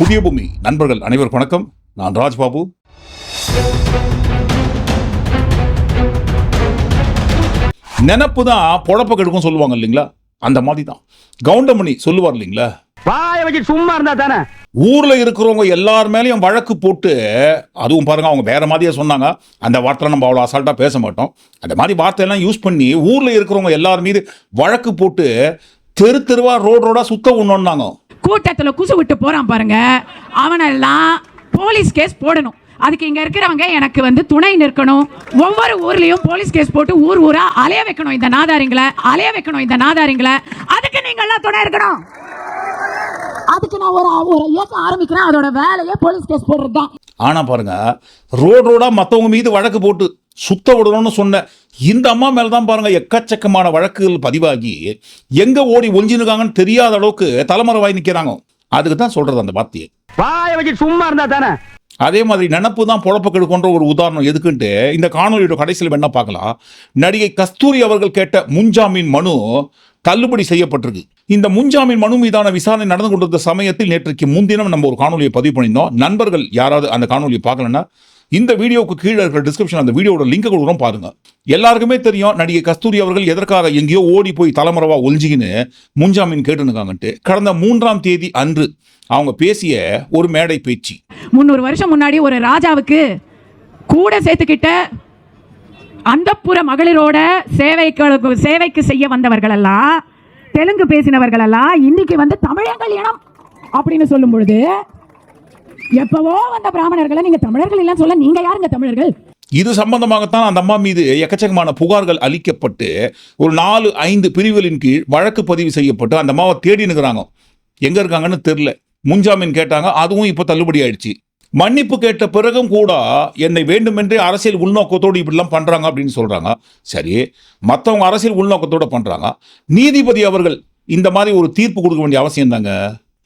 புதிய பூமி. நண்பர்கள் அனைவருக்கும் வணக்கம். நான் ராஜ்பாபு. நினப்பு தான் பொழப்ப கெடுக்கும் சொல்லுவாங்க இல்லைங்களா? அந்த மாதிரி தான் கவுண்டமணி சொல்லுவார் இல்லைங்களா? சும்மா இருந்தா தானே? ஊர்ல இருக்கிறவங்க எல்லார் மேலேயும் வழக்கு போட்டு அதுவும் பாருங்க அவங்க வேற மாதிரியே சொன்னாங்க. அந்த வார்த்தை நம்ம அவ்வளோ அசால்ட்டா பேச மாட்டோம். அந்த மாதிரி வார்த்தையெல்லாம் யூஸ் பண்ணி ஊர்ல இருக்கிறவங்க எல்லார் மீது வழக்கு போட்டு தெரு தெருவா ரோடு ரோடா சுத்த உண்ணோன்னாங்க கூட்டத்துல குசு விட்டு போறான் பாருங்க. அவனெல்லாம் போலீஸ் கேஸ் போடணும். அதுக்கு இங்க இருக்கிறவங்க எனக்கு வந்து துணை நிற்கணும். ஒவ்வொரு ஊர்லயும் போலீஸ் கேஸ் போட்டு ஊர் ஊரா அலைய வைக்கணும் இந்த நாதாரிங்களை. அலைய வைக்கணும் இந்த நாதாரிங்களை. அதுக்கு நீங்க எல்லாம் துணை இருக்கணும். அதுக்கு நான் ஒரு ஒரு இயக்கம் ஆரம்பிக்கிறேன். அதோட வேலையே போலீஸ் கேஸ் போடுறது தான் ஆனா பாருங்க ரோடு ரோடா மத்தவங்க மீது வழக்கு போட்டு சுத்த விடணும்னு சொன்ன இந்த அம்மா மேல தான் பாருங்க எக்கச்சக்கமான வழக்குகள் பதிவாகி எங்க ஓடி ஒளிஞ்சிருக்காங்கன்னு தெரியாத அளவுக்கு தலைமுறை வாய் நிக்கிறாங்க. அதுக்கு தான் சொல்றது அந்த வார்த்தையை. சும்மா இருந்தா தானே? அதே மாதிரி நினப்பு தான் பொழப்ப கெடுக்கின்ற ஒரு உதாரணம் எதுக்குன்ட்டு இந்த காணொலியோட கடைசியில் என்ன பார்க்கலாம். நடிகை கஸ்தூரி அவர்கள் கேட்ட முன்ஜாமீன் மனு தள்ளுபடி செய்யப்பட்டிருக்கு. இந்த முன்ஜாமீன் மனு மீதான விசாரணை நடந்து கொண்டிருந்த சமயத்தில் நேற்றுக்கு முன்தினம் நம்ம ஒரு காணொலியை பதிவு பண்ணியிருந்தோம். நண்பர்கள் யாராவது அந்த காணொலியை பார்க்கலன்னா இந்த வீடியோவுக்கு கீழே இருக்கிற டிஸ்கிரிப்ஷன் அந்த வீடியோட லிங்க் கொடுக்குறோம் பாருங்க. எல்லாருக்குமே தெரியும் நடிகை கஸ்தூரி அவர்கள் எதற்காக எங்கேயோ ஓடி போய் தலைமுறவா ஒழிஞ்சிக்கின்னு முன்ஜாமீன் கேட்டுனுக்காங்கன்ட்டு கடந்த மூன்றாம் தேதி அன்று அவங்க பேசிய ஒரு மேடை பேச்சு. முந்நூறு வருஷம் முன்னாடி ஒரு ராஜாவுக்கு கூட சேர்த்துக்கிட்ட அந்தப்புற மகளிரோட சேவைக்கு சேவைக்கு செய்ய வந்தவர்கள் எல்லாம் தெலுங்கு பேசினவர்கள் எல்லாம் இன்னைக்கு வந்து தமிழங்கள் இனம் அப்படின்னு சொல்லும் பொழுது எப்பவோ வந்த பிராமணர்களை நீங்க தமிழர்கள் இல்லைன்னு சொல்ல நீங்க யாருங்க தமிழர்கள்? இது சம்பந்தமாகத்தான் அந்த அம்மா மீது எக்கச்சக்கமான புகார்கள் அளிக்கப்பட்டு ஒரு நாலு ஐந்து பிரிவுகளின் கீழ் வழக்கு பதிவு செய்யப்பட்டு அந்த அம்மாவை தேடி நிற்கிறாங்க. எங்க இருக்காங்கன்னு தெரில முன்ஜாமீன் கேட்டாங்க அதுவும் இப்போ தள்ளுபடி ஆயிடுச்சு. மன்னிப்பு கேட்ட பிறகும் கூட என்னை வேண்டுமென்றே அரசியல் உள்நோக்கத்தோடு இப்படிலாம் பண்றாங்க அப்படின்னு சொல்றாங்க. சரி மற்றவங்க அரசியல் உள்நோக்கத்தோட பண்றாங்க. நீதிபதி அவர்கள் இந்த மாதிரி ஒரு தீர்ப்பு கொடுக்க வேண்டிய அவசியம் தாங்க.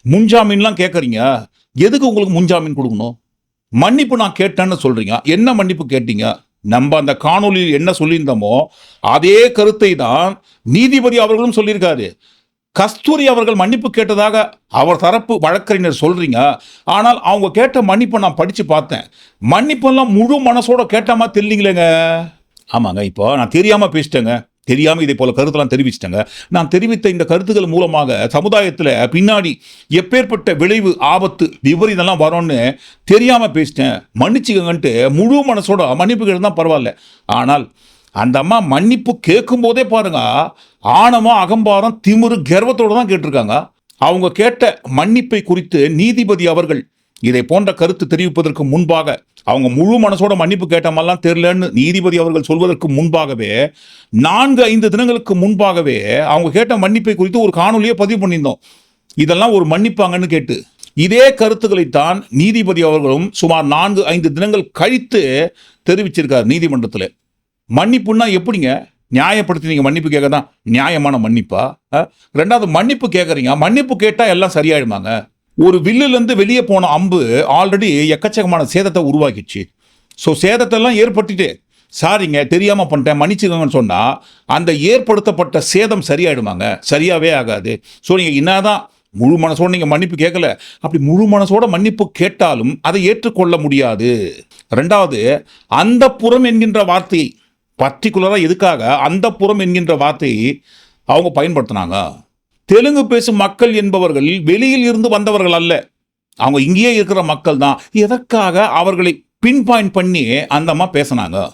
முன்ஜாமீன்லாம் கேட்குறீங்க. எதுக்கு உங்களுக்கு முன்ஜாமீன் கொடுக்கணும்? மன்னிப்பு நான் கேட்டேன்னு சொல்கிறீங்க என்ன மன்னிப்பு கேட்டீங்க? நம்ம அந்த காணொளியில் என்ன சொல்லியிருந்தோமோ அதே கருத்தை தான் நீதிபதி அவர்களும் சொல்லியிருக்காரு. கஸ்தூரி அவர்கள் மன்னிப்பு கேட்டதாக அவர் தரப்பு வழக்கறிஞர் சொல்கிறீங்க ஆனால் அவங்க கேட்ட மன்னிப்பை நான் படித்து பார்த்தேன். மன்னிப்பெல்லாம் முழு மனசோட கேட்டாமா தெரியலீங்களேங்க. ஆமாங்க இப்போ நான் தெரியாமல் பேசிட்டேங்க. தெரியாமல் இதை போல கருத்தெல்லாம் தெரிவிச்சிட்டாங்க. நான் தெரிவித்த இந்த கருத்துக்கள் மூலமாக சமுதாயத்தில் பின்னாடி எப்பேற்பட்ட விளைவு ஆபத்து விபரீதம்லாம் வரும்னு தெரியாமல் பேசிட்டேன். மன்னிச்சுக்கங்கன்ட்டு முழு மனசோட மன்னிப்பு தான் பரவாயில்ல. ஆனால் அந்த அம்மா மன்னிப்பு கேட்கும் போதே பாருங்க ஆணவம் அகம்பாரம் திமிரு கர்வத்தோடு தான் கேட்டிருக்காங்க. அவங்க கேட்ட மன்னிப்பை குறித்து நீதிபதி அவர்கள் இதை போன்ற கருத்து தெரிவிப்பதற்கு முன்பாக அவங்க முழு மனசோட மன்னிப்பு கேட்ட மாதிரிலாம் தெரிலன்னு நீதிபதி அவர்கள் சொல்வதற்கு முன்பாகவே நான்கு ஐந்து தினங்களுக்கு முன்பாகவே அவங்க கேட்ட மன்னிப்பை குறித்து ஒரு காணொலியை பதிவு பண்ணியிருந்தோம். இதெல்லாம் ஒரு மன்னிப்பாங்கன்னு கேட்டு இதே கருத்துக்களைத்தான் நீதிபதி அவர்களும் சுமார் நான்கு ஐந்து தினங்கள் கழித்து தெரிவிச்சிருக்கார் நீதிமன்றத்தில். மன்னிப்புன்னா எப்படிங்க? நியாயப்படுத்தி நீங்கள் மன்னிப்பு கேட்க தான் நியாயமான மன்னிப்பா? ரெண்டாவது மன்னிப்பு கேட்குறீங்க மன்னிப்பு கேட்டால் எல்லாம் சரியாயிடுமாங்க? ஒரு வில்லுலேருந்து வெளியே போன அம்பு ஆல்ரெடி எக்கச்சக்கமான சேதத்தை உருவாக்கிச்சு. ஸோ சேதத்தெல்லாம் ஏற்பட்டுட்டு. சாரிங்க தெரியாமல் பண்ணிட்டேன் மன்னிச்சுக்கோங்கன்னு சொன்னால் அந்த ஏற்படுத்தப்பட்ட சேதம் சரியாயிடுமாங்க. சரியாகவே ஆகாது. ஸோ நீங்கள் என்னதான் முழு மனசோட நீங்கள் மன்னிப்பு கேட்கல. அப்படி முழு மனசோட மன்னிப்பு கேட்டாலும் அதை ஏற்றுக்கொள்ள முடியாது. ரெண்டாவது அந்த புறம் என்கின்ற வார்த்தையை பர்டிகுலராக எதுக்காக அந்த புறம் என்கின்ற வார்த்தையை அவங்க பயன்படுத்தினாங்க? தெலுங்கு பேசும் மக்கள் என்பவர்கள் வெளியில் இருந்து வந்தவர்கள் அல்ல. அவங்க இங்கேயே இருக்கிற மக்கள் தான். எதற்காக அவர்களை பின் பாயிண்ட் பண்ணி அந்த அம்மா பேசினாங்க?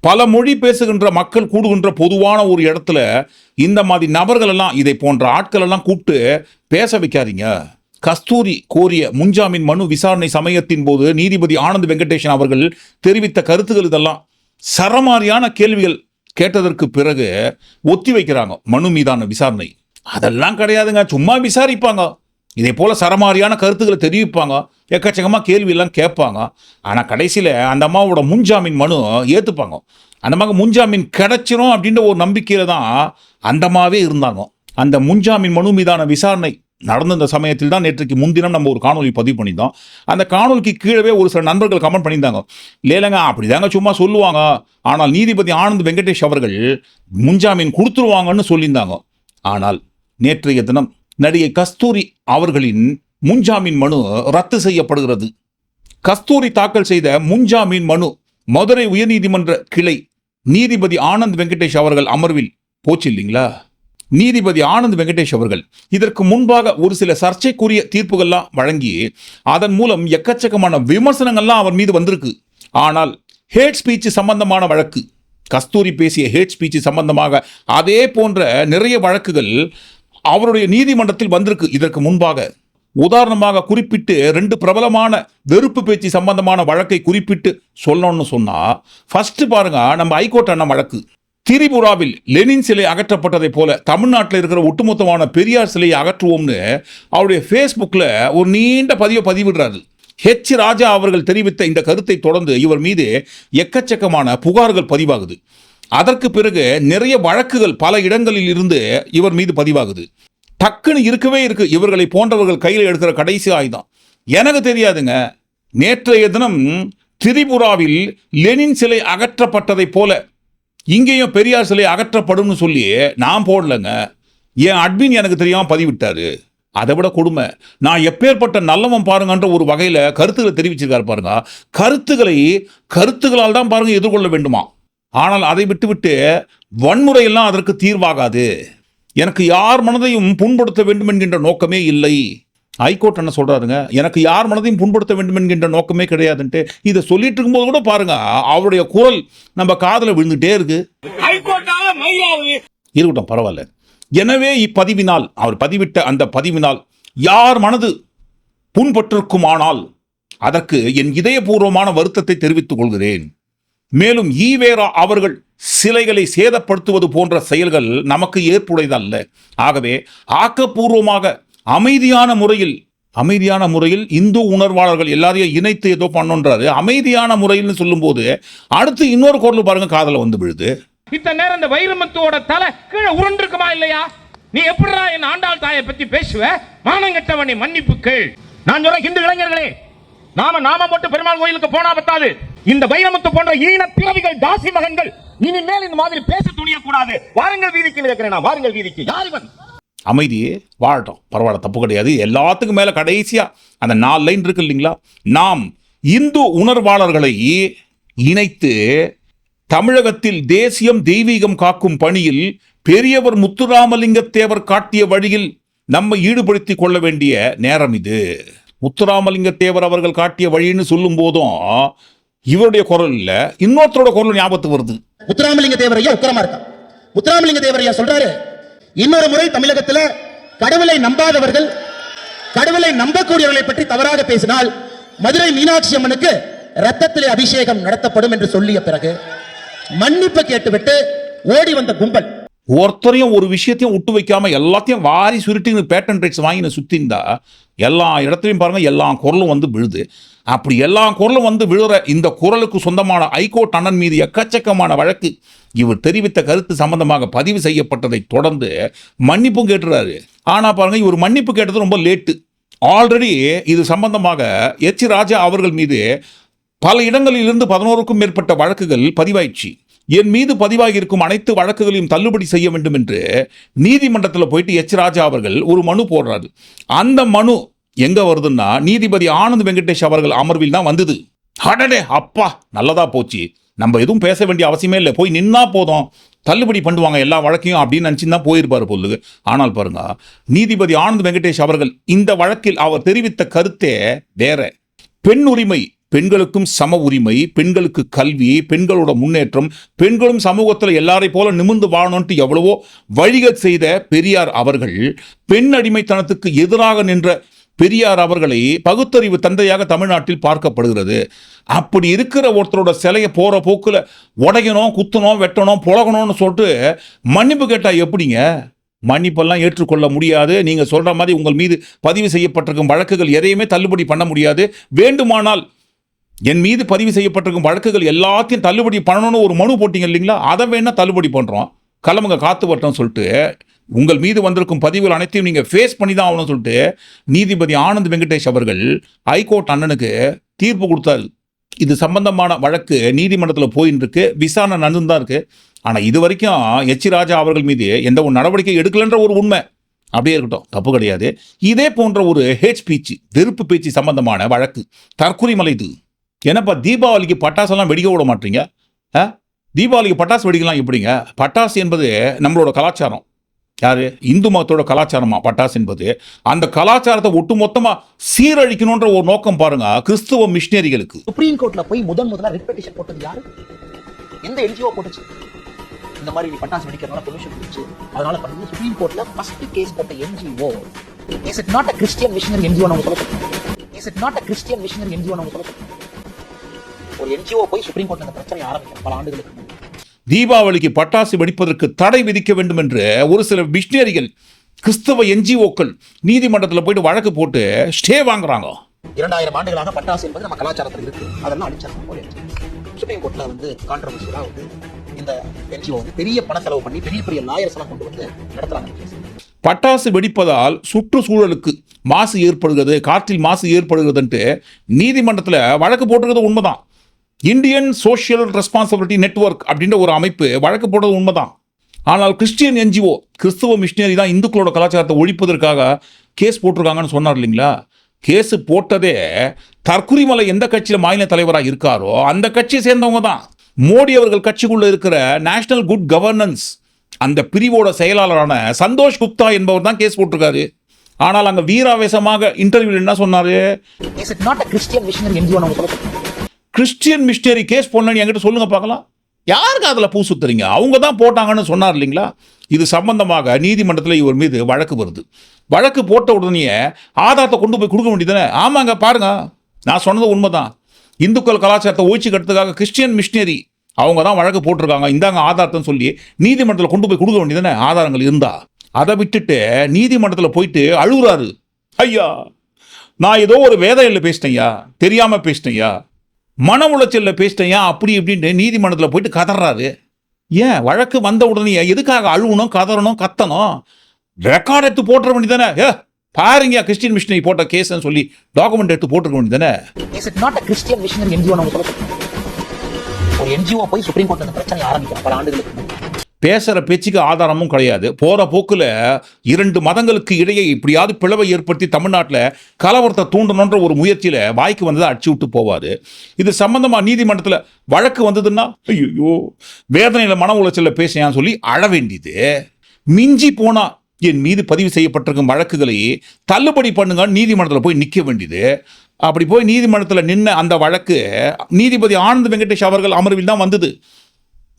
பல மொழி பேசுகின்ற மக்கள் கூடுகின்ற பொதுவான ஒரு இடத்துல இந்த மாதிரி நபர்கள் எல்லாம் இதை போன்ற ஆட்கள் எல்லாம் கூப்பிட்டு பேச வைக்காதீங்க. கஸ்தூரி கோரிய முன்ஜாமீன் மனு விசாரணை சமயத்தின் போது நீதிபதி ஆனந்த் வெங்கடேஷன் அவர்கள் தெரிவித்த கருத்துக்கள் இதெல்லாம் சரமாரியான கேள்விகள் கேட்டதற்கு பிறகு ஒத்தி வைக்கிறாங்க மனு மீதான விசாரணை. அதெல்லாம் கிடையாதுங்க. சும்மா விசாரிப்பாங்க. இதே போல் சரமாரியான கருத்துக்களை தெரிவிப்பாங்க. எக்கச்சக்கமாக கேள்வி எல்லாம் கேட்பாங்க. ஆனால் கடைசியில் அந்த அம்மாவோட முன்ஜாமீன் மனு ஏற்றுப்பாங்க அந்த அம்மாவுக்கு முன்ஜாமீன் கிடைச்சிரும் அப்படின்ற ஒரு நம்பிக்கையில் தான் அந்தமாவே இருந்தாங்க. அந்த முன்ஜாமீன் மனு மீதான விசாரணை நடந்த இந்த சமயத்தில் தான் நேற்றுக்கு முன்தினம் நம்ம ஒரு காணொலி பதிவு பண்ணியிருந்தோம். அந்த காணொலிக்கு கீழே ஒரு சில நண்பர்கள் கமெண்ட் பண்ணியிருந்தாங்க. இல்லைங்க அப்படிதாங்க சும்மா சொல்லுவாங்க. ஆனால் நீதிபதி ஆனந்த் வெங்கடேஷ் அவர்கள் முன்ஜாமீன் கொடுத்துருவாங்கன்னு சொல்லியிருந்தாங்க. ஆனால் நேற்றைய தினம் நடிகை கஸ்தூரி அவர்களின் முன்ஜாமீன் மனு ரத்து செய்யப்படுகிறது. கஸ்தூரி தாக்கல் செய்த முன்ஜாமீன் மனு மதுரை உயர்நீதிமன்ற கிளை நீதிபதி ஆனந்த் வெங்கடேஷ் அவர்கள் அமர்வில் போச்சு இல்லைங்களா? நீதிபதி ஆனந்த் வெங்கடேஷ் அவர்கள் இதற்கு முன்பாக ஒரு சில சர்ச்சைக்குரிய தீர்ப்புகள்லாம் வழங்கி அதன் மூலம் எக்கச்சக்கமான விமர்சனங்கள்லாம் அவர் மீது வந்திருக்கு. ஆனால் ஹேட் ஸ்பீச் சம்பந்தமான வழக்கு கஸ்தூரி பேசிய ஹேட் ஸ்பீச் சம்பந்தமாக அதே போன்ற நிறைய வழக்குகள் அவருடைய நீதிமன்றத்தில் வந்திருக்கு. இதற்கு முன்பாக உதாரணமாக குறிப்பிட்டு ரெண்டு பிரபலமான வெறுப்பு பேச்சு சம்பந்தமான வழக்கை குறிப்பிட்டு சொல்லணும்னு சொன்னால் ஃபஸ்ட்டு பாருங்க நம்ம ஹைகோர்ட் அண்ணன் வழக்கு. திரிபுராவில் லெனின் சிலை அகற்றப்பட்டதைப் போல தமிழ்நாட்டில் இருக்கிற ஒட்டுமொத்தமான பெரியார் சிலையை அகற்றுவோம்னு அவருடைய ஃபேஸ்புக்கில் ஒரு நீண்ட பதிவை பதிவிடுறாரு. ஹெச் ராஜா அவர்கள் தெரிவித்த இந்த கருத்தை தொடர்ந்து இவர் மீது எக்கச்சக்கமான புகார்கள் பதிவாகுது. அதற்கு பிறகு நிறைய வழக்குகள் பல இடங்களில் இருந்து இவர் மீது பதிவாகுது. டக்குன்னு இருக்கவே இருக்கு. இவர்களை போன்றவர்கள் கையில் எடுக்கிற கடைசி ஆயுதம். எனக்கு தெரியாதுங்க. நேற்றைய தினம் திரிபுராவில் லெனின் சிலை அகற்றப்பட்டதைப் போல இங்கேயும் பெரியார் சிலை அகற்றப்படும்னு சொல்லி நான் போடலைங்க. என் அட்மின் எனக்கு தெரியாமல் பதிவிட்டாரு. அதை விட கொடுமை. நான் எப்பேற்பட்ட நல்லவன் பாருங்கன்ற ஒரு வகையில் கருத்துக்களை தெரிவிச்சிருக்காரு பாருங்க. கருத்துக்களை கருத்துக்களால் தான் பாருங்க எதிர்கொள்ள வேண்டுமா? ஆனால் அதை விட்டுவிட்டு வன்முறையெல்லாம் அதற்கு தீர்வாகாது. எனக்கு யார் மனதையும் புண்படுத்த வேண்டும் என்கின்ற நோக்கமே இல்லை. ஹைகோர்ட் என்ன சொல்றாருங்க? எனக்கு யார் மனதையும் புண்படுத்த வேண்டும் என்கின்ற நோக்கமே கிடையாதுன்ட்டு இதை சொல்லிட்டு இருக்கும்போது கூட பாருங்க அவருடைய குரல் நம்ம காதுல விழுந்துட்டே இருக்கு. இருக்கட்டும் பரவாயில்ல. எனவே இப்பதிவினால் அவர் பதிவிட்ட அந்த பதிவினால் யார் மனது புண்பட்டிருக்குமானால் அதற்கு என் இதயபூர்வமான வருத்தத்தை தெரிவித்துக் கொள்கிறேன். மேலும் ஈவேரா அவர்கள் சிலைகளை சேதப்படுத்துவது போன்ற செயல்கள் நமக்கு ஏற்புடையதல்ல. ஆகவே ஆக்கப்பூர்வமாக அமைதியான முறையில் அமைதியான முறையில் இந்து உணர்வாளர்கள் எல்லாரையும் இணைத்து ஏதோ பண்ணுன்றாரு. அமைதியான முறையில் சொல்லும்போது அடுத்து இன்னொரு குரல் பாருங்க காதல வந்து விழுது. இத்தனை நேரம் இந்த வைரமுத்துவோட தலை கீழே உருண்டிருக்குமா இல்லையா? நீ எப்படிடா என் ஆண்டாள் தாயை பத்தி பேசுவ? மானங்கட்டவனை மன்னிப்பு கேள். நான் சொல்ல ஹிந்து இளைஞர்களே நாம நாம மட்டும் பெருமாள் கோயிலுக்கு போனா பத்தாது. இந்த வைரமுத்து போன்ற ஈன பிறவிகள் தாசி மகன்கள் இனிமேல் இந்த மாதிரி பேச துணிய கூடாது வாருங்கள் வீதிக்கு இருக்கிறேன் நான். வாருங்கள் வீதிக்கு. யார் இவன்? அமைதி வாழட்டும். பரவாயில்ல தப்பு கிடையாது. எல்லாத்துக்கும் மேல கடைசியா அந்த நாலு லைன் இருக்கு இல்லைங்களா? நாம் இந்து உணர்வாளர்களை இணைத்து தமிழகத்தில் தேசியம் தெய்வீகம் காக்கும் பணியில் பெரியவர் முத்துராமலிங்க தேவர் காட்டிய வழியில் நம்மை ஈடுபடுத்தி கொள்ள வேண்டிய நேரம் இது. முத்துராமலிங்க தேவர் அவர்கள் காட்டிய வழின்னு சொல்லும் போதும் இவருடைய குரல் இல்ல இன்னொருத்தரோட குரல் ஞாபகத்துக்கு வருது. முத்துராமலிங்க தேவரையா உக்கரமா இருக்கா? முத்துராமலிங்க தேவரையா சொல்றாரு இன்னொரு முறை தமிழகத்துல கடவுளை நம்பாதவர்கள் கடவுளை நம்பக்கூடியவர்களை பற்றி தவறாக பேசினால் மதுரை மீனாட்சி அம்மனுக்கு ரத்தத்திலே அபிஷேகம் நடத்தப்படும் என்று சொல்லிய பிறகு மன்னிப்பு கேட்டுவிட்டு ஓடி வந்த கும்பல் ஒருத்தரையும் ஒரு விஷயத்தையும் விட்டு வைக்காமல் எல்லாத்தையும் வாரி சுருட்டின்னு பேட்டன் ரைட்ஸ் வாங்கின சுத்திந்தா எல்லா இடத்துலையும் பாருங்கள் எல்லா குரலும் வந்து விழுது. அப்படி எல்லா குரலும் வந்து விழுற இந்த குரலுக்கு சொந்தமான ஐகோர்ட் அண்ணன் மீது எக்கச்சக்கமான வழக்கு. இவர் தெரிவித்த கருத்து சம்பந்தமாக பதிவு செய்யப்பட்டதை தொடர்ந்து மன்னிப்பும் கேட்டுறாரு. ஆனால் பாருங்க இவர் மன்னிப்பு கேட்டது ரொம்ப லேட்டு. ஆல்ரெடி இது சம்பந்தமாக எச். ராஜா அவர்கள் மீது பல இடங்களிலிருந்து பதினோருக்கும் மேற்பட்ட வழக்குகள் பதிவாயிடுச்சு. என் மீது பதிவாகியிருக்கும் அனைத்து வழக்குகளையும் தள்ளுபடி செய்ய வேண்டும் என்று நீதிமன்றத்தில் போயிட்டு எச். ராஜா அவர்கள் ஒரு மனு போடுறாரு. அந்த மனு எங்கே வருதுன்னா நீதிபதி ஆனந்த் வெங்கடேஷ் அவர்கள் அமர்வில் தான் வந்தது. அடடே அப்பா நல்லதாக போச்சு. நம்ம எதுவும் பேச வேண்டிய அவசியமே இல்லை. போய் நின்னா போதும். தள்ளுபடி பண்ணுவாங்க எல்லா வழக்கையும் அப்படின்னு நினச்சி தான் போயிருப்பாரு பொழுது. ஆனால் பாருங்க நீதிபதி ஆனந்த் வெங்கடேஷ் அவர்கள் இந்த வழக்கில் அவர் தெரிவித்த கருத்தே வேற. பெண் உரிமை பெண்களுக்கும் சம உரிமை பெண்களுக்கு கல்வி பெண்களோட முன்னேற்றம் பெண்களும் சமூகத்தில் எல்லாரை போல நிமிர்ந்து வாழணும்ட்டு எவ்வளவோ வழிகள் செய்த பெரியார் அவர்கள் பெண் அடிமைத்தனத்துக்கு எதிராக நின்ற பெரியார் அவர்களை பகுத்தறிவு தந்தையாக தமிழ்நாட்டில் பார்க்கப்படுகிறது. அப்படி இருக்கிற ஒருத்தரோட சிலையை போகிற போக்கில் உடையணும் குத்தணும் வெட்டணும் புழகணும்னு சொல்லிட்டு மன்னிப்பு கேட்டால் எப்படிங்க? மன்னிப்பெல்லாம் ஏற்றுக்கொள்ள முடியாது. நீங்கள் சொல்கிற மாதிரி உங்கள் மீது பதிவு செய்யப்பட்டிருக்கும் வழக்குகள் எதையுமே தள்ளுபடி பண்ண முடியாது. வேண்டுமானால் என் மீது பதிவு செய்யப்பட்டிருக்கும் வழக்குகள் எல்லாத்தையும் தள்ளுபடி பண்ணணும்னு ஒரு மனு போட்டிங்க இல்லைங்களா? அதை வேணால் தள்ளுபடி பண்ணுறோம் கிளம்புங்க காத்து வரட்டும் சொல்லிட்டு உங்கள் மீது வந்திருக்கும் பதிவுகள் அனைத்தையும் நீங்கள் ஃபேஸ் பண்ணி தான் ஆகணும்னு சொல்லிட்டு நீதிபதி ஆனந்த் வெங்கடேஷ் அவர்கள் ஹைகோர்ட் அண்ணனுக்கு தீர்ப்பு கொடுத்தாரு. இது சம்பந்தமான வழக்கு நீதிமன்றத்தில் போயின்னு இருக்கு விசாரணை நடந்து தான் இருக்குது ஆனால் இது வரைக்கும் எச். ராஜா அவர்கள் மீது எந்த ஒரு நடவடிக்கை எடுக்கலன்ற ஒரு உண்மை. அப்படியே இருக்கட்டும். தப்பு கிடையாது. இதே போன்ற ஒரு ஹேட் ஸ்பீச் வெறுப்பு பேச்சு சம்பந்தமான வழக்கு தற்கொலை இது. என்னப்பா தீபாவளிக்கு பட்டாசெல்லாம் வெடிக்க விட மாட்டீங்க? தீபாவளிக்கு பட்டாசு வெடிக்கலாம் எப்படிங்க? பட்டாசு என்பது நம்மளோட கலாச்சாரம். யார்? இந்து மதத்தோட கலாச்சாரமா? பட்டாசு என்பது. அந்த கலாச்சாரத்தை ஒட்டு ஒட்டுமொத்தமா சீரழிக்கணுன்ற ஒரு நோக்கம் பாருங்க கிறிஸ்துவ மிஷினரிகளுக்கு. சுப்ரீம் கோர்ட்ல போய் முதன் முதல்ல ரிட் பெட்டிஷன் போட்டது யாரு? எந்த என்ஜிஓ போட்டுச்சு? இந்த மாதிரி நீ பட்டாசு வெடிக்கிறதுனால பொல்யூஷன் இருந்துச்சு அதனால பண்ணி. சுப்ரீம் கோர்ட்ல ஃபர்ஸ்ட் கேஸ் போட்ட NGO is it not a Christian missionary NGO நம்ம சொல்ல is it not a Christian missionary NGO நம்ம சொல்ல ஒரு என்ஜிஓ போய் சுப்ரீம் கோர்ட்ல இந்த பிரச்சனை ஆரம்பிக்கும் பல ஆண்டுகளுக்கு தீபாவளிக்கு பட்டாசு வெடிப்பதற்கு தடை விதிக்க வேண்டும் என்று ஒரு சில மிஷினரிகள் கிறிஸ்தவ என்ஜிஓக்கள் நீதிமன்றத்தில் போயிட்டு வழக்கு போட்டு ஸ்டே வாங்குறாங்க. இரண்டாயிரம் ஆண்டுகளாக பட்டாசு என்பது நம்ம கலாச்சாரத்தில் இருக்கு. அதெல்லாம் அழிச்சாங்க ஒரு சுப்ரீம் கோர்ட்ல வந்து கான்ட்ரவர்சியலா வந்து இந்த என்ஜிஓ வந்து பெரிய பண செலவு பண்ணி பெரிய பெரிய லாயர்ஸ் எல்லாம் கொண்டு வந்து நடத்துறாங்க. பட்டாசு வெடிப்பதால் சுற்றுச்சூழலுக்கு மாசு ஏற்படுகிறது காற்றில் மாசு ஏற்படுகிறதுன்ட்டு நீதிமன்றத்தில் வழக்கு போட்டுக்கிறது உண்மைதான். இந்தியன் சோஷியல் ரெஸ்பான்சிபிலிட்டி நெட்வொர்க் அப்படின்ற ஒரு அமைப்பு வழக்கு போடுறது உண்மைதான். ஆனால் கிறிஸ்டியன் என்ஜிஓ கிறிஸ்துவ மிஷினரி தான் இந்துக்களோட கலாச்சாரத்தை ஒழிப்பதற்காக கேஸ் போட்டிருக்காங்கன்னு சொன்னார் இல்லைங்களா? கேஸு போட்டதே தற்குறிமலை எந்த கட்சியில் மாநில தலைவராக இருக்காரோ அந்த கட்சியை சேர்ந்தவங்க தான். மோடி அவர்கள் கட்சிக்குள்ளே இருக்கிற நேஷனல் குட் கவர்னன்ஸ் அந்த பிரிவோட செயலாளரான சந்தோஷ் குப்தா என்பவர் தான் கேஸ் போட்டிருக்காரு. ஆனால் அங்கே வீராவேசமாக இன்டர்வியூல என்ன சொன்னார்? கிறிஸ்டியன் மிஸ்டரி கேஸ் போடணும்னு என்கிட்ட சொல்லுங்க பார்க்கலாம். யாருக்கு அதில் பூ சுத்துறீங்க? அவங்க தான் போட்டாங்கன்னு சொன்னார் இல்லைங்களா? இது சம்பந்தமாக நீதிமன்றத்தில் இவர் மீது வழக்கு வருது. வழக்கு போட்ட உடனே ஆதாரத்தை கொண்டு போய் கொடுக்க வேண்டியதானே ஆமாங்க பாருங்க. நான் சொன்னது உண்மைதான். இந்துக்கள் கலாச்சாரத்தை ஒழிச்சுக்கிறதுக்காக கிறிஸ்டியன் மிஷினரி அவங்க தான் வழக்கு போட்டிருக்காங்க. இந்தாங்க ஆதாரத்தைன்னு சொல்லி நீதிமன்றத்தில் கொண்டு போய் கொடுக்க வேண்டியதானே ஆதாரங்கள் இருந்தா. அதை விட்டுட்டு நீதிமன்றத்தில் போயிட்டு அழுகுறாரு. ஐயா நான் ஏதோ ஒரு வேதையில் பேசிட்டேன்யா தெரியாமல் பேசிட்டேன்யா மன உளைச்சலில் பேசிட்டேன் ஏன் அப்படி இப்படின்ட்டு நீதிமன்றத்தில் போயிட்டு கதறாரு. ஏன்? வழக்கு வந்த உடனே எதுக்காக அழுகணும் கதறணும் கத்தணும் ரெக்கார்ட் எடுத்து போட்டுற வேண்டியதானே ஏ பாருங்க கிறிஸ்டின் மிஷினரி போட்ட கேஸ்ன்னு சொல்லி டாக்குமெண்ட் எடுத்து போட்டுருக்க வேண்டியதானே is it not a Christian missionary NGO நம்ம சொல்ல ஒரு என்ஜிஓ போய் சுப்ரீம் கோர்ட்ல பிரச்சனை ஆரம்பிக்கும் பல ஆண்டுகளுக்கு பேசுகிற பேச்சுக்கு ஆதாரமும் கிடையாது. போகிற போக்கில் இரண்டு மதங்களுக்கு இடையே இப்படியாவது பிளவை ஏற்படுத்தி தமிழ்நாட்டில் கலவரத்தை தூண்டணுன்ற ஒரு முயற்சியில் வாய்க்கு வந்ததை அடிச்சு விட்டு போவார். இது சம்பந்தமாக நீதிமன்றத்தில் வழக்கு வந்ததுன்னா ஐயோ வேதனையில் மன உளைச்சலில் பேசியான்னு சொல்லி அழ வேண்டியது. மிஞ்சி போனால் என் மீது பதிவு செய்யப்பட்டிருக்கும் வழக்குகளை தள்ளுபடி பண்ணுங்க நீதிமன்றத்தில் போய் நிற்க வேண்டியது. அப்படி போய் நீதிமன்றத்தில் நின்ன அந்த வழக்கு நீதிபதி ஆனந்த் வெங்கடேஷ் அவர்கள் அமர்வில் தான் வந்தது.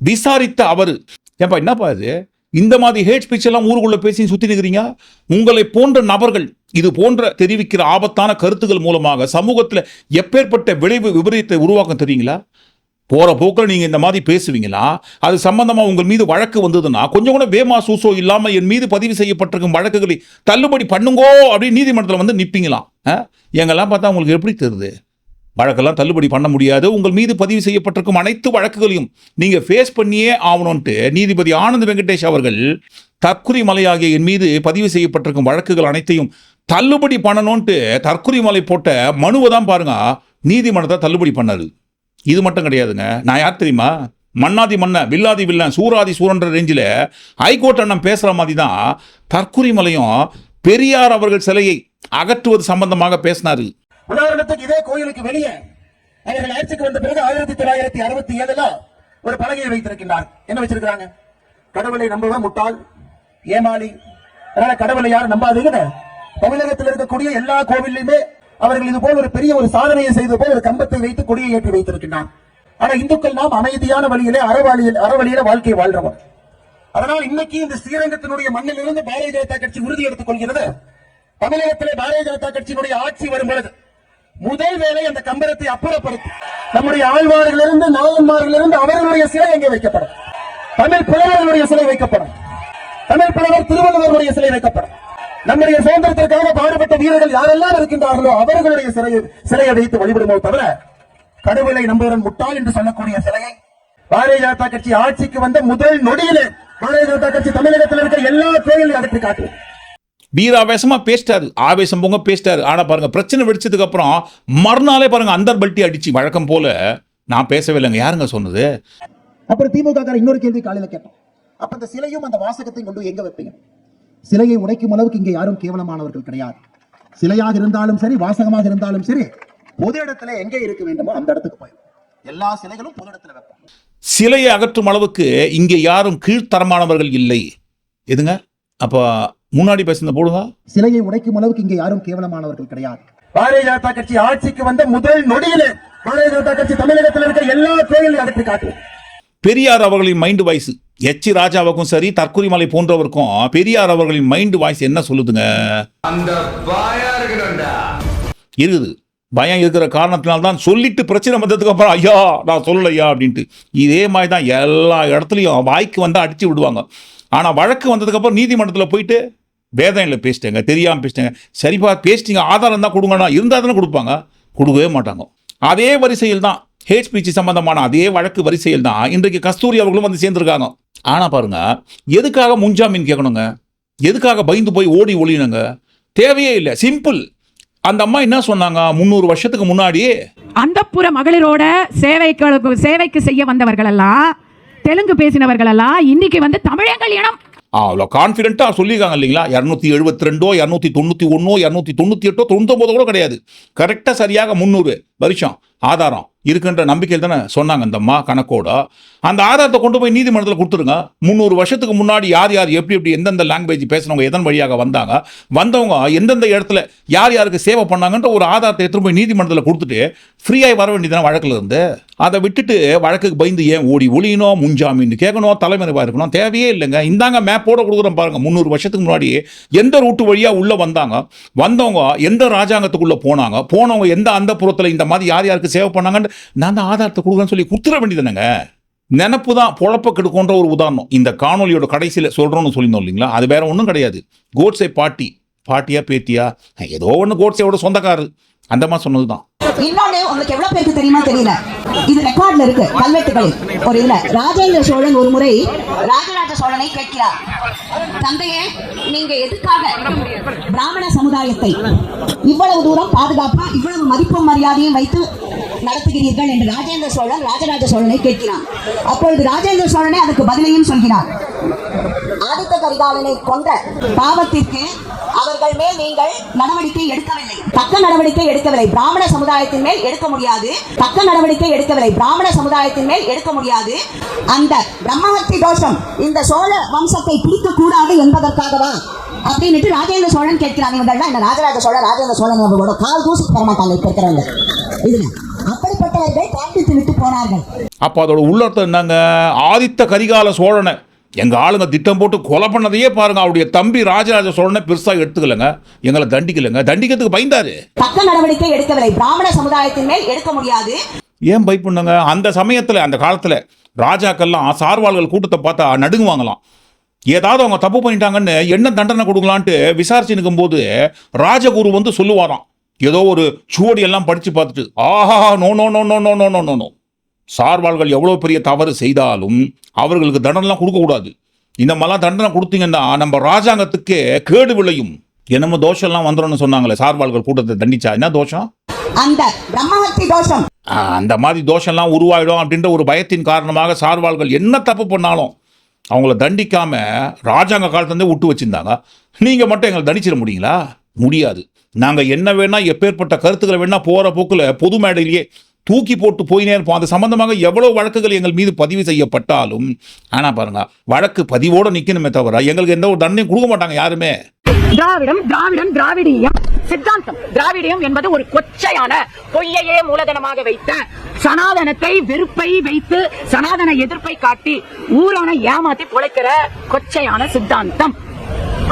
விசாரித்த அவர் ஏன்பா என்னப்பா இது? இந்த மாதிரி ஹேட் ஸ்பீச் எல்லாம் ஊருக்குள்ள பேசி சுத்தி நிற்கிறீங்க உங்களை போன்ற நபர்கள் இது போன்ற தெரிவிக்கிற ஆபத்தான கருத்துக்கள் மூலமாக சமூகத்தில் எப்பேற்பட்ட விளைவு விபரீதத்தை உருவாக்க தெரியுங்களா? போற போக்கில் நீங்க இந்த மாதிரி பேசுவீங்களா? அது சம்பந்தமா உங்கள் மீது வழக்கு வந்ததுன்னா கொஞ்சம் கூட வேமா சூசோ இல்லாம என் மீது பதிவு செய்யப்பட்டிருக்கும் வழக்குகளை தள்ளுபடி பண்ணுங்கோ அப்படின்னு நீதிமன்றத்தில் வந்து நிப்பீங்களாம் ஆ? எங்கெல்லாம் பார்த்தா உங்களுக்கு எப்படி தெரியுது? வழக்கெல்லாம் தள்ளுபடி பண்ண முடியாது. உங்கள் மீது பதிவு செய்யப்பட்டிருக்கும் அனைத்து வழக்குகளையும் நீங்கள் ஃபேஸ் பண்ணியே ஆகணும்ன்ட்டு நீதிபதி ஆனந்த் வெங்கடேஷ் அவர்கள் தற்குறி மலையாகிய என் மீது பதிவு செய்யப்பட்டிருக்கும் வழக்குகள் அனைத்தையும் தள்ளுபடி பண்ணணும்ன்ட்டு தற்குறி மலை போட்ட மனுவை தான் பாருங்க. நீதிமன்றத்தை தள்ளுபடி பண்ணாரு. இது மட்டும் கிடையாதுங்க. நான் யார் தெரியுமா? மன்னாதி மன்ன வில்லாதி வில்லன் சூராதி சூரன்ற ரேஞ்சில் ஹைகோர்ட் அண்ணன் பேசுகிற மாதிரி தான் தற்குறி மலையும் பெரியார் அவர்கள் சிலையை அகற்றுவது சம்பந்தமாக பேசினார். உதாரணத்துக்கு இதே கோயிலுக்கு வெளியே அவர்கள் ஆட்சிக்கு வந்த பிறகு ஆயிரத்தி தொள்ளாயிரத்தி அறுபத்தி ஏழுல ஒரு பலகையை வைத்திருக்கின்றார். என்ன வச்சிருக்கிறாங்க? கடவுளை நம்புவா முட்டாள் ஏமாளி. அதனால கடவுளை யாரும் நம்பாதீங்கன்னு தமிழகத்தில் இருக்கக்கூடிய எல்லா கோவில்லையுமே அவர்கள் இது போல் ஒரு பெரிய ஒரு சாதனையை செய்து போல் ஒரு கம்பத்தை வைத்து கொடியை ஏற்றி வைத்திருக்கின்றார். ஆனா இந்துக்கள் நாம் அமைதியான வழியிலே அறவழியில் அறவழியில வாழ்க்கை வாழ்றவர் அதனால் இன்னைக்கு இந்த ஸ்ரீரங்கத்தினுடைய மண்ணிலிருந்து பாரதிய ஜனதா கட்சி உறுதி எடுத்துக் கொள்கிறது. தமிழகத்திலே பாரதிய ஜனதா கட்சியினுடைய ஆட்சி வரும் பொழுது முதல் வேலை அந்த கம்பரத்தை அப்புறப்படுத்தி நம்முடைய ஆழ்வார்களிலிருந்து நாயன்மார்களிலிருந்து அவர்களுடைய சிலை எங்கே வைக்கப்படும். தமிழ் புலவர்களுடைய சிலை வைக்கப்படும். தமிழ் புலவர் திருவள்ளுவருடைய சிலை வைக்கப்படும். நம்முடைய சுதந்திரத்திற்காக பாடுபட்ட வீரர்கள் யாரெல்லாம் இருக்கின்றார்களோ அவர்களுடைய சிலையை சிலையை வைத்து வழிபடுமோ தவிர கடவுளை நம்புவதன் முட்டாள் என்று சொல்லக்கூடிய சிலையை பாரதிய ஜனதா கட்சி ஆட்சிக்கு வந்த முதல் நொடியிலே பாரதிய ஜனதா கட்சி தமிழகத்தில் இருக்கிற எல்லா கோயிலையும் அகற்றி காட்டுவோம் வீராவேசமா பேசிட்டாரு. ஆவேசம் பொங்க பேசிட்டாரு. ஆனா பாருங்க பிரச்சனை வெடிச்சதுக்கு அப்புறம் மறுநாளே பாருங்க அந்தர் பல்ட்டி அடிச்சு வழக்கம் போல நான் பேசவே இல்லைங்க. யாருங்க சொன்னது? அப்புறம் திமுக காரர் இன்னொரு கேள்வி காலையில கேட்டோம். அப்ப அந்த சிலையும் அந்த வாசகத்தையும் கொண்டு எங்க வைப்பீங்க? சிலையை உடைக்கும் அளவுக்கு இங்கே யாரும் கேவலமானவர்கள் கிடையாது. சிலையாக இருந்தாலும் சரி வாசகமாக இருந்தாலும் சரி பொது இடத்துல எங்கே இருக்க வேண்டுமோ அந்த இடத்துக்கு போயிடும் எல்லா சிலைகளும் பொது இடத்துல வைப்பாங்க சிலையை அகற்றும் அளவுக்கு இங்கே யாரும் கீழ்த்தரமானவர்கள் இல்லை. எதுங்க? அப்போ முன்னாடி பேசுனத போடுங்க. சிலையை உடைக்கும் அளவுக்கு இங்கே யாரும் கேவலமானவர்கள் கிடையாது. பாரதிய ஜனதா கட்சி ஆட்சிக்கு வந்த முதல் நொடியிலே பாரதிய ஜனதா கட்சி தமிழகத்தில் இருக்கிற எல்லா கோயிலையும் அகற்றி காட்டுவோம் பெரியார் அவர்களின் மைண்டு வாய்ஸ் எச் ராஜாவுக்கும் சரி தற்கொலைமலை போன்றவருக்கும் பெரியார் அவர்களின் மைண்டு வாய்ஸ் என்ன சொல்லுதுங்க? இருக்குது. பயம் இருக்கிற காரணத்தினால தான் சொல்லிட்டு பிரச்சனை வந்ததுக்கு அப்புறம் ஐயா நான் சொல்லலையா அப்படின்ட்டு. இதே மாதிரி தான் எல்லா இடத்துலையும் வாய்க்கு வந்தால் அடிச்சு விடுவாங்க. ஆனால் வழக்கு வந்ததுக்கப்புறம் நீதிமன்றத்தில் போயிட்டு வேதனையில் பேசிட்டேங்க தெரியாமல் பேசிட்டேங்க. சரிப்பா பேசிட்டீங்க ஆதாரம் தான் கொடுங்கண்ணா. இருந்தால் தானே கொடுப்பாங்க. கொடுக்கவே மாட்டாங்க. அதே வரிசையில் தான் ஹேச்பிசி சம்பந்தமான அதே வழக்கு வரிசையில் தான் இன்றைக்கு கஸ்தூரி அவர்களும் வந்து சேர்ந்துருக்காங்க. ஆனால் பாருங்க எதுக்காக முன்ஜாமீன் கேட்கணுங்க? எதுக்காக பயந்து போய் ஓடி ஒழியணுங்க தேவையே இல்லை சிம்பிள். அந்த அம்மா என்ன சொன்னாங்க? முந்நூறு வருஷத்துக்கு முன்னாடி அந்தப்புற மகளிரோட சேவைக்கு சேவைக்கு செய்ய வந்தவர்கள் எல்லாம் தெலுங்கு பேசினவர்கள் எல்லாம் இன்னைக்கு வந்து தமிழங்கள் இனம். அவ்வளோ கான்ஃபிடென்ட்டாக சொல்லியிருக்காங்க இல்லைங்களா? இரநூத்தி எழுபத்தி ரெண்டோ இரநூத்தி தொண்ணூற்றி ஒன்றோ இரநூத்தி தொண்ணூற்றி எட்டோ தொண்ணூத்தொம்பதோ கூட கிடையாது. கரெக்டாக சரியாக முந்நூறு வருஷம் ஆதாரம் இருக்குன்ற நம்பிக்கையில் தானே சொன்னாங்க இந்த அம்மா கணக்கோட. அந்த ஆதாரத்தை கொண்டு போய் நீதிமன்றத்தில் கொடுத்துருங்க. முந்நூறு வருஷத்துக்கு முன்னாடி யார் யார் எப்படி எப்படி எந்தெந்த லாங்குவேஜ் பேசினவங்க எதன் வழியாக வந்தாங்க வந்தவங்க எந்தெந்த இடத்துல யார் யாருக்கு சேவை பண்ணாங்கன்ற ஒரு ஆதாரத்தை எடுத்துகிட்டு போய் நீதிமன்றத்தில் கொடுத்துட்டு ஃப்ரீயாகி வர வேண்டியதான வழக்கில் இருந்து? அதை விட்டுட்டு வழக்குக்கு பயந்து ஏன் ஓடி ஒளியணும் முன்ஜாமீன்? கேட்கணும் தலைமறைவாக இருக்கணும் தேவையே இல்லைங்க. இந்தாங்க மேப்போட கொடுக்குறோம் பாருங்க. முந்நூறு வருஷத்துக்கு முன்னாடி எந்த ரூட்டு வழியாக உள்ளே வந்தாங்க? வந்தவங்க எந்த ராஜாங்கத்துக்குள்ளே போனாங்க? போனவங்க எந்த அந்த புறத்தில் இந்த மாதிரி யார் யாருக்கு சேவை பண்ணாங்கன்னு நான் தான் ஆதாரத்தை கொடுக்குறேன்னு சொல்லி கொடுத்துட வேண்டியதானங்க நினப்பு தான் பொழப்ப கெடுக்குன்ற ஒரு உதாரணம். இந்த காணொலியோட கடைசியில் சொல்கிறோன்னு சொல்லியிருந்தோம் இல்லைங்களா? அது வேற ஒன்றும் கிடையாது. கோட்ஸே பாட்டி பாட்டியா பேத்தியா? ஏதோ ஒன்று கோட்ஸேவோட சொந்தக்காரர். அந்த மாதிரி சொன்னது தான் இன்னொன்னு உங்களுக்கு எவ்வளவு பேருக்கு தெரியுமா தெரியல? இது ரெக்கார்ட்ல இருக்கு கல்வெட்டுகளில். ஒரு இதுல ராஜேந்திர சோழன் ஒரு முறை ராஜராஜ சோழனை கேட்கிறார். தந்தையே நீங்க எதுக்காக பிராமண சமுதாயத்தை இவ்வளவு தூரம் பாதுகாப்பா இவ்வளவு மதிப்பும் மரியாதையும் வைத்து நடத்துகிறீர்கள் என்று ராஜேந்திர சோழன் ராஜராஜ சோழனை கேட்கிறான். அப்பொழுது ராஜேந்திர சோழனே அதுக்கு பதிலையும் சொல்கிறார் ஆதித்த கரிகாலனை கொன்ற பாவத்திற்கு அவர்கள் மேல் நீங்கள் நடவடிக்கை எடுக்கவில்லை. தக்க நடவடிக்கை எடுக்கவில்லை. பிராமண சமுதாயத்தின் மேல் எடுக்க முடியாது. தக்க நடவடிக்கை எடுக்கவில்லை. பிராமண சமுதாயத்தின் மேல் எடுக்க முடியாது. அந்த பிரம்மஹத்தி தோஷம் இந்த சோழ வம்சத்தை பிடிக்க கூடாது என்பதற்காகவா? அப்படின்னுட்டு ராஜேந்திர சோழன் கேட்கிறாங்க இவங்கள்லாம் இந்த ராஜராஜ சோழ ராஜேந்திர சோழன் அவர்களோட கால் தூசி தரமாட்டாங்க மாட்டாங்க இருக்கிறவங்க. இதுல அப்படிப்பட்டவர்கள் காண்பித்து விட்டு போனார்கள். அப்போ அதோட உள்ளர்த்தம் என்னங்க? ஆதித்த கரிகால சோழனை. எங்கள் ஆளுங்க திட்டம் போட்டு கொலை பண்ணதையே பாருங்க அவருடைய தம்பி ராஜராஜ சோழனை பெருசாக எடுத்துக்கலைங்க எங்களை தண்டிக்கலைங்க தண்டிக்கிறதுக்கு பயந்தாரு தக்க நடவடிக்கை எடுக்கவில்லை பிராமண சமுதாயத்தின் மேல் எடுக்க முடியாது ஏன் பயப்படுங்க அந்த சமயத்தில் அந்த காலத்தில் ராஜாக்கள்லாம் சார்வாள்கள் கூட்டத்தை பார்த்தா நடுங்குவாங்களாம் ஏதாவது அவங்க தப்பு பண்ணிட்டாங்கன்னு என்ன தண்டனை கொடுக்கலான்ட்டு விசாரிச்சு நிற்கும்போது ராஜகுரு வந்து சொல்லுவாராம் ஏதோ ஒரு சுவடி எல்லாம் படித்து பார்த்துட்டு ஆஹா no no no no no no no no சார்வாள்கள் எவ்வளோ பெரிய தவறு செய்தாலும் அவர்களுக்கு தண்டனைலாம் கொடுக்கக்கூடாது. இந்த மாதிரிலாம் தண்டனை கொடுத்தீங்கன்னா நம்ம ராஜாங்கத்துக்கு கேடு விளையும். என்னமோ தோஷம்லாம் வந்துடும்னு சொன்னாங்களே சார்வாள்கள் கூட்டத்தை தண்டிச்சா. என்ன தோஷம்? அந்த பிரம்மஹத்தி தோஷம். அந்த மாதிரி தோஷம்லாம் உருவாயிடும் அப்படின்ற ஒரு பயத்தின் காரணமாக சார்வாள்கள் என்ன தப்பு பண்ணாலும் அவங்கள தண்டிக்காம ராஜாங்க காலத்துலேருந்தே விட்டு வச்சிருந்தாங்க. நீங்கள் மட்டும் எங்களை தண்டிச்சிட முடியுங்களா? முடியாது. நாங்கள் என்ன வேணா எப்பேற்பட்ட கருத்துக்களை வேணா போகிற போக்கில் பொது மேடையிலேயே தூக்கி போட்டு போயினே இருப்போம் அது சம்பந்தமாக எவ்வளோ வழக்குகள் எங்கள் மீது பதிவு செய்யப்பட்டாலும் ஆனால் பாருங்க வழக்கு பதிவோடு நிற்கணுமே தவிர எங்களுக்கு எந்த ஒரு தண்டனையும் கொடுக்க மாட்டாங்க யாருமே. திராவிடம் திராவிடம் திராவிடியம். சித்தாந்தம். திராவிடியம் என்பது ஒரு கொச்சையான பொய்யையே மூலதனமாக வைத்த சனாதனத்தை வெறுப்பை வைத்து சனாதன எதிர்ப்பை காட்டி ஊரான ஏமாத்தி பொழைக்கிற கொச்சையான சித்தாந்தம்.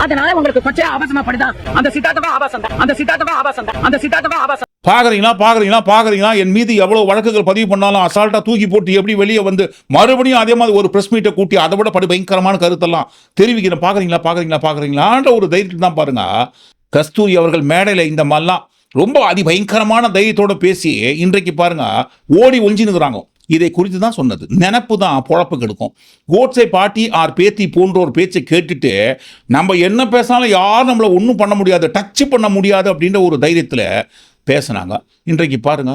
அதனால உங்களுக்கு கொச்சை ஆபாசமாப்படுதா அந்த சித்தாந்தமே ஆபாசம் தான். அந்த சித்தாந்தமே ஆபாசம் தான். அந்த சித்தாந்தமே ஆபாசம். பார்க்குறீங்களா பாக்குறீங்களா பாக்குறீங்களா? என் மீது எவ்வளோ வழக்குகள் பதிவு பண்ணாலும் அசால்ட்டாக தூக்கி போட்டு எப்படி வெளியே வந்து மறுபடியும் அதே மாதிரி ஒரு பிரஸ் மீட்டை கூட்டி அதை விட படு பயங்கரமான கருத்தெல்லாம் தெரிவிக்கிறேன். பார்க்குறீங்களா பார்க்குறீங்களா பாக்குறீங்களான்ற ஒரு தைரியத்தில் தான் பாருங்க. கஸ்தூரி அவர்கள் மேடையில் இந்த மாதிரிலாம் ரொம்ப அதிபயங்கரமான தைரியத்தோட பேசி இன்றைக்கு பாருங்க ஓடி ஒளிஞ்சினுக்கிறாங்க இதை குறித்து தான் சொன்னது. நினப்பு தான் பொழப்பு கெடுக்கும். கோட்ஸை பாட்டி ஆர் பேத்தி போன்றோர் பேச்சை கேட்டுட்டு நம்ம என்ன பேசினாலும் யாரும் நம்மளை ஒன்றும் பண்ண முடியாது டச் பண்ண முடியாது அப்படின்ற ஒரு தைரியத்தில் பேசுனாங்க. இன்றைக்கு பாருங்க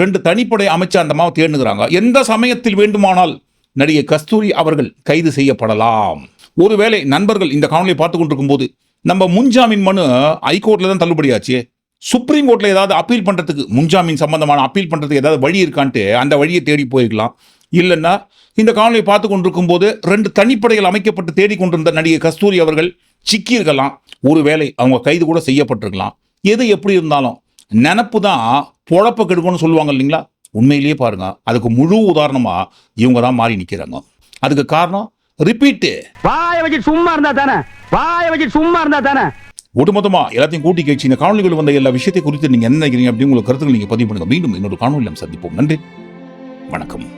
ரெண்டு தனிப்படை அமைச்சர் அந்த மாவை தேடுகிறாங்க. எந்த சமயத்தில் வேண்டுமானால் நடிகை கஸ்தூரி அவர்கள் கைது செய்யப்படலாம். ஒருவேளை நண்பர்கள் இந்த காணொலியை பார்த்து கொண்டிருக்கும் போது நம்ம முன்ஜாமீன் மனு ஹைகோர்ட்டில் தான் தள்ளுபடியாச்சு. சுப்ரீம் கோர்ட்டில் ஏதாவது அப்பீல் பண்ணுறதுக்கு முன்ஜாமீன் சம்பந்தமான அப்பீல் பண்ணுறதுக்கு ஏதாவது வழி இருக்கான்ட்டு அந்த வழியை தேடி போயிருக்கலாம். இல்லைன்னா இந்த காணொலியை பார்த்து கொண்டிருக்கும் போது ரெண்டு தனிப்படைகள் அமைக்கப்பட்டு தேடிக்கொண்டிருந்த நடிகை கஸ்தூரி அவர்கள் சிக்கியிருக்கலாம். ஒருவேளை அவங்க கைது கூட செய்யப்பட்டிருக்கலாம். எது எப்படி இருந்தாலும் நினப்பு தான் பொழப்ப கெடுக்கும்னு சொல்லுவாங்க இல்லைங்களா? உண்மையிலேயே பாருங்க. அதுக்கு முழு உதாரணமாக இவங்க தான் மாறி நிற்கிறாங்க அதுக்கு காரணம் ரிப்பீட்டு வாய வச்சு சும்மா இருந்தா தானே? வாய வச்சு சும்மா இருந்தா தானே? ஒட்டுமொத்தமா எல்லாத்தையும் கூட்டி கழிச்சு இந்த காணொலிகள் வந்த எல்லா விஷயத்தை குறித்து நீங்க என்ன நினைக்கிறீங்க அப்படின்னு உங்களுக்கு கருத்துக்கள் நீங்க பதிவு பண்ணுங்க. மீண்டும் இன்னொரு காணொலியில் சந்திப்போம். நன்றி. வணக்கம்.